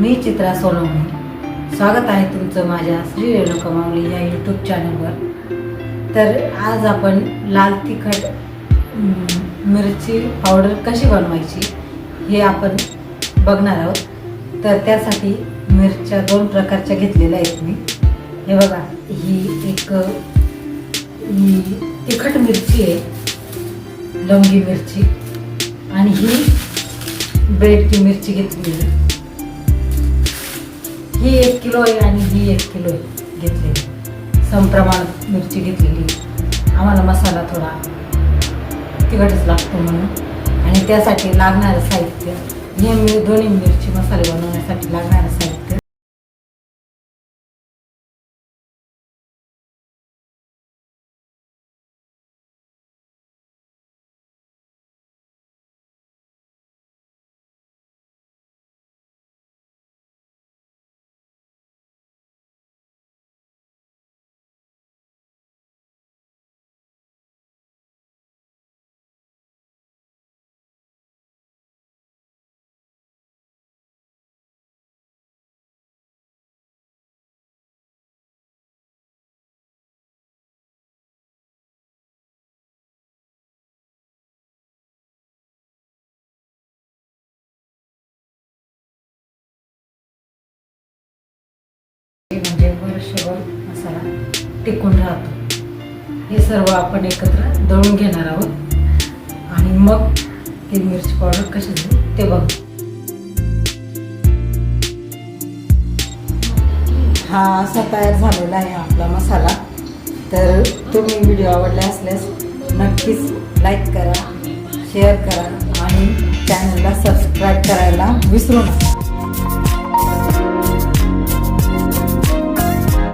मी चित्रा सोनवणे. स्वागत आहे तुमचं माझ्या श्री रेणुका माऊली या यूट्यूब चॅनलवर तर आज आपण लाल तिखट मिरची पावडर कशी बनवायची हे आपण बघणार आहोत. तर त्यासाठी मिरच्या दोन प्रकारच्या घेतलेल्या आहेत मी. हे बघा ही एक ही तिखट मिरची आहे लवंगी मिरची. आणि ही ब्रेडची मिरची घेतली आहे. ही एक किलो आहे आणि ही एक किलो आहे घेतलेली. समप्रमाणात मिरची घेतलेली. आम्हाला मसाला थोडा तिखटच लागतो म्हणून. आणि त्यासाठी लागणारं साहित्य हे मी दोन्ही मिरची मसाले बनवण्यासाठी लागणारं साहित्य म्हणजे वर्षभर मसाला टिकून राहतो. हे सर्व आपण एकत्र दळून घेणार आहोत. आणि मग ती मिरची पावडर कशी झाली ते बघ. हा असा तयार झालेला आहे आपला मसाला. तर तुम्ही व्हिडिओ आवडला असल्यास नक्कीच लाईक करा शेअर करा आणि चॅनलला सबस्क्राईब करायला विसरू नका.